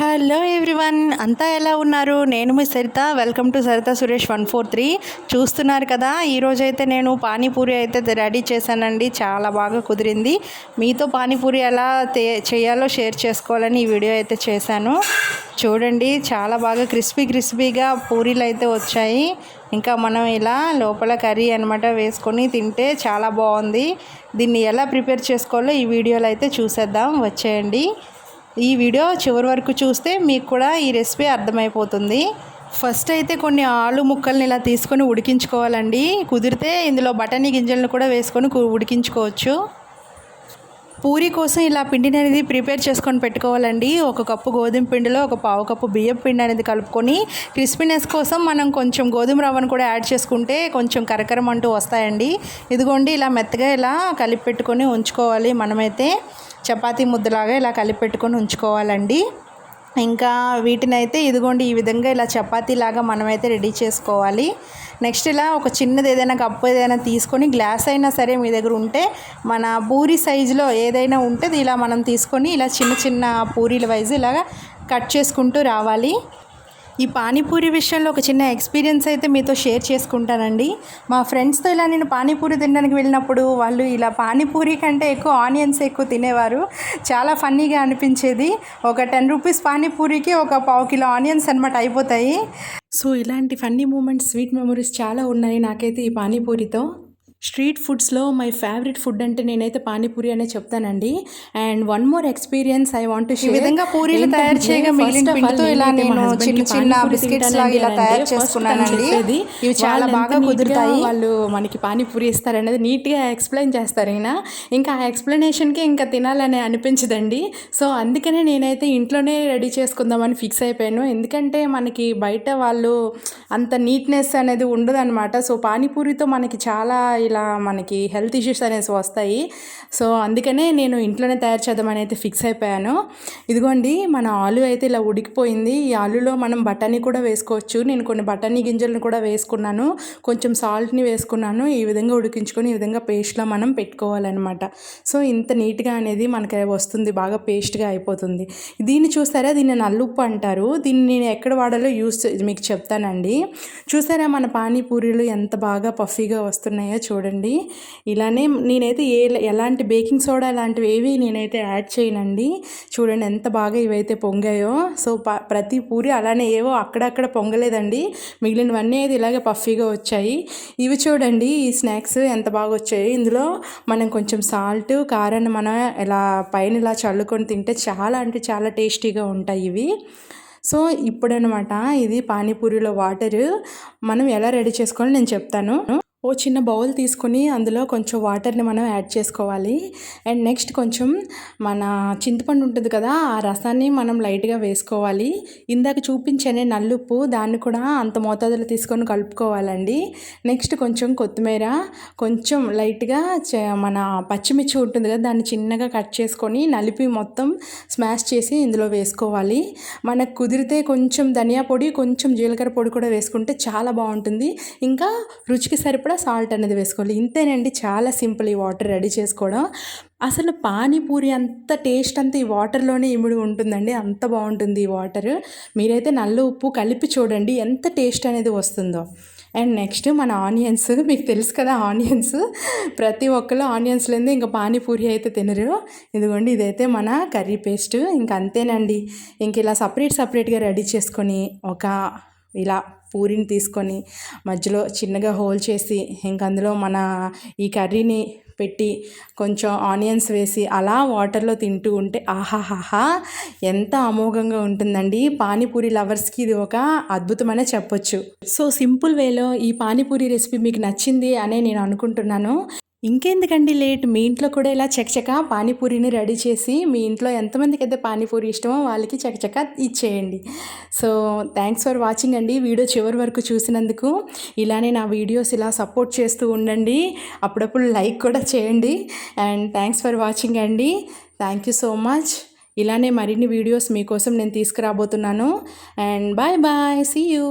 Hello everyone అంతా ఎలా ఉన్నారు? నేను మీ Saritha welcome to Saritha Suresh one four three. చూస్తున్నారు కదా ఈరోజు అయితే నేను పానీపూరి అయితే రెడీ చేశానండి. చాలా బాగా కుదిరింది. మీతో పానీపూరి ఎలా తే- చేయాలో షేర్ చేసుకోవాలని ఈ వీడియో అయితే చేశాను. చూడండి చాలా బాగా క్రిస్పీ క్రిస్పీగా పూరీలు అయితే వచ్చాయి. ఇంకా మనం ఇలా లోపల కర్రీ అనమాట వేసుకొని తింటే చాలా బాగుంది. దీన్ని ఎలా ప్రిపేర్ చేసుకోవాలో ఈ వీడియోలో అయితే చూసేద్దాం. వచ్చేయండి. ఈ వీడియో చివరి వరకు చూస్తే మీకు కూడా ఈ రెసిపీ అర్థమైపోతుంది. ఫస్ట్ అయితే కొన్ని ఆలు ముక్కల్ని ఇలా తీసుకొని ఉడికించుకోవాలండి. కుదిరితే ఇందులో బఠానీ గింజలను కూడా వేసుకొని ఉడికించుకోవచ్చు. పూరి కోసం ఇలా పిండిని అనేది ప్రిపేర్ చేసుకొని పెట్టుకోవాలండి. ఒక కప్పు గోధుమ పిండిలో ఒక పావు కప్పు బియ్యం పిండి అనేది కలుపుకొని క్రిస్పీనెస్ కోసం మనం కొంచెం గోధుమ రవ్వను కూడా యాడ్ చేసుకుంటే కొంచెం కరకరం అంటూ వస్తాయండి. ఇదిగోండి ఇలా మెత్తగా ఇలా కలిపి పెట్టుకొని ఉంచుకోవాలి మనమైతే. చపాతీ ముద్దలాగా ఇలా కలిపి పెట్టుకొని ఉంచుకోవాలండి. ఇంకా వీటిని అయితే ఇదిగోండి ఈ విధంగా ఇలా చపాతీలాగా మనమైతే రెడీ చేసుకోవాలి. నెక్స్ట్ ఇలా ఒక చిన్నది ఏదైనా కప్పు ఏదైనా తీసుకొని గ్లాస్ అయినా సరే మీ దగ్గర ఉంటే మన పూరి సైజులో ఏదైనా ఉంటే ఇలా మనం తీసుకొని ఇలా చిన్న చిన్న పూరీల వైజ్ ఇలాగా కట్ చేసుకుంటూ రావాలి. ఈ పానీపూరి విషయంలో ఒక చిన్న ఎక్స్పీరియన్స్ అయితే మీతో షేర్ చేసుకుంటానండి. మా ఫ్రెండ్స్తో ఇలా నేను పానీపూరి తినడానికి వెళ్ళినప్పుడు వాళ్ళు ఇలా పానీపూరి కంటే ఎక్కువ ఆనియన్స్ ఎక్కువ తినేవారు. చాలా ఫన్నీగా అనిపించేది. ఒక టెన్ రూపీస్ పానీపూరికి ఒక పావు కిలో ఆనియన్స్ అనమాట అయిపోతాయి. సో ఇలాంటి ఫన్నీ మూమెంట్స్ స్వీట్ మెమరీస్ చాలా ఉన్నాయి నాకైతే ఈ పానీపూరితో. స్ట్రీట్ ఫుడ్స్లో మై ఫేవరెట్ ఫుడ్ అంటే నేనైతే పానీపూరి అనే చెప్తానండి. And one more experience I want ఈ విధంగా పూరీలు తయారు చేయగా మిగిలిన పిండితో ఇలా నేను చిన్న చిన్న బిస్కెట్స్ లాగా ఇలా తయారు చేసుకున్నానండి. ఇవి చాలా బాగా కుదురుతాయి. వాళ్ళు మనకి పానీపూరి ఇస్తారనేది నీట్గా ఎక్స్ప్లెయిన్ చేస్తారు ఈయన. ఇంకా ఆ ఎక్స్ప్లెనేషన్కి ఇంకా తినాలని అనిపించదండి. సో అందుకనే నేనైతే ఇంట్లోనే రెడీ చేసుకుందామని ఫిక్స్ అయిపోయాను. ఎందుకంటే మనకి బయట వాళ్ళు అంత నీట్నెస్ అనేది ఉండదన్నమాట. సో పానీపూరితో మనకి చాలా ఇలా మనకి హెల్త్ ఇష్యూస్ అనేసి వస్తాయి. సో అందుకనే నేను ఇంట్లోనే తయారు చేద్దామని అయితే ఫిక్స్ అయిపోయాను. ఇదిగోండి మన ఆలు అయితే ఇలా ఉడికిపోయింది. ఈ ఆలులో మనం బఠానీ కూడా వేసుకోవచ్చు. నేను కొన్ని బఠానీ గింజలను కూడా వేసుకున్నాను. కొంచెం సాల్ట్ని వేసుకున్నాను. ఈ విధంగా ఉడికించుకొని ఈ విధంగా పేస్ట్లో మనం పెట్టుకోవాలన్నమాట. సో ఇంత నీట్గా అనేది మనకి వస్తుంది. బాగా పేస్ట్గా అయిపోతుంది. దీన్ని చూస్తారా దీన్ని నల్లుప్పు అంటారు. దీన్ని నేను ఎక్కడ వాడాలో యూస్ మీకు చెప్తానండి. చూసారా మన పానీపూరీలు ఎంత బాగా పఫీగా వస్తున్నాయో చూడండి. చూడండి. ఇలానే నేనైతే ఏ ఎలాంటి బేకింగ్ సోడా లాంటివి ఏవి నేనైతే యాడ్ చేయనండి. చూడండి ఎంత బాగా ఇవైతే పొంగాయో. సో ప- ప్రతి పూరి అలానే ఏవో అక్కడక్కడ పొంగలేదండి. మిగిలినవన్నీ అయితే ఇలాగే పఫీగా వచ్చాయి. ఇవి చూడండి ఈ స్నాక్స్ ఎంత బాగా వచ్చాయి. ఇందులో మనం కొంచెం సాల్ట్ కారాన్ని మనం ఇలా పైన ఇలా చల్లుకొని తింటే చాలా అంటే చాలా టేస్టీగా ఉంటాయి ఇవి. సో ఇప్పుడనమాట ఇది పానీపూరిలో వాటర్. మనం ఎలా రెడీ చేసుకోవాలో నేను చెప్తాను. ఓ చిన్న బౌల్ తీసుకొని అందులో కొంచెం వాటర్ని మనం యాడ్ చేసుకోవాలి. అండ్ నెక్స్ట్ కొంచెం మన చింతపండు ఉంటుంది కదా ఆ రసాన్ని మనం లైట్గా వేసుకోవాలి. ఇందాక చూపించనే నల్లుప్పు దాన్ని కూడా అంత మోతాదులో తీసుకొని కలుపుకోవాలండి. నెక్స్ట్ కొంచెం కొత్తిమీర కొంచెం లైట్గా మన పచ్చిమిర్చి ఉంటుంది కదా దాన్ని చిన్నగా కట్ చేసుకొని నలిపి మొత్తం స్మాష్ చేసి ఇందులో వేసుకోవాలి. మనకు కుదిరితే కొంచెం ధనియా పొడి కొంచెం జీలకర్ర పొడి కూడా వేసుకుంటే చాలా బాగుంటుంది. ఇంకా రుచికి సరిపడ కూడా సాల్ట్ అనేది వేసుకోవాలి. ఇంతేనండి చాలా సింపుల్ ఈ వాటర్ రెడీ చేసుకోవడం. అసలు పానీపూరి అంత టేస్ట్ అంతా ఈ వాటర్లోనే ఇమిడి ఉంటుందండి. అంత బాగుంటుంది ఈ వాటర్. మీరైతే నల్ల ఉప్పు కలిపి చూడండి ఎంత టేస్ట్ అనేది వస్తుందో. అండ్ నెక్స్ట్ మన ఆనియన్స్. మీకు తెలుసు కదా ఆనియన్స్. ప్రతి ఒక్కరు ఆనియన్స్ లేదే ఇంకా పానీపూరి అయితే తినరు. ఇదిగోండి ఇదైతే మన కర్రీ పేస్ట్. ఇంక అంతేనండి. ఇంక ఇలా సపరేట్ సపరేట్గా రెడీ చేసుకొని ఒక ఇలా పూరిని తీసుకొని మధ్యలో చిన్నగా హోల్ చేసి ఇంక అందులో మన ఈ కర్రీని పెట్టి కొంచెం ఆనియన్స్ వేసి అలా వాటర్లో తింటూ ఉంటే ఆహాహాహా ఎంత అమోఘంగా ఉంటుందండి. పానీపూరి లవర్స్కి ఇది ఒక అద్భుతమనే చెప్పొచ్చు. సో సింపుల్ వేలో ఈ పానీపూరి రెసిపీ మీకు నచ్చింది అనే నేను అనుకుంటున్నాను. ఇంకెందుకండి లేట్? మీ ఇంట్లో కూడా ఇలా చకచక పానీపూరిని రెడీ చేసి మీ ఇంట్లో ఎంతమందికి అయితే పానీపూరి ఇష్టమో వాళ్ళకి చకచక ఇచ్చేయండి. సో థ్యాంక్స్ ఫర్ వాచింగ్ అండి. వీడియో చివరి వరకు చూసినందుకు ఇలానే నా వీడియోస్ ఇలా సపోర్ట్ చేస్తూ ఉండండి. అప్పుడప్పుడు లైక్ కూడా చేయండి. అండ్ థ్యాంక్స్ ఫర్ వాచింగ్ అండి. థ్యాంక్ యూ సో మచ్ ఇలానే మరిన్ని వీడియోస్ మీకోసం నేను తీసుకురాబోతున్నాను. And bye bye see you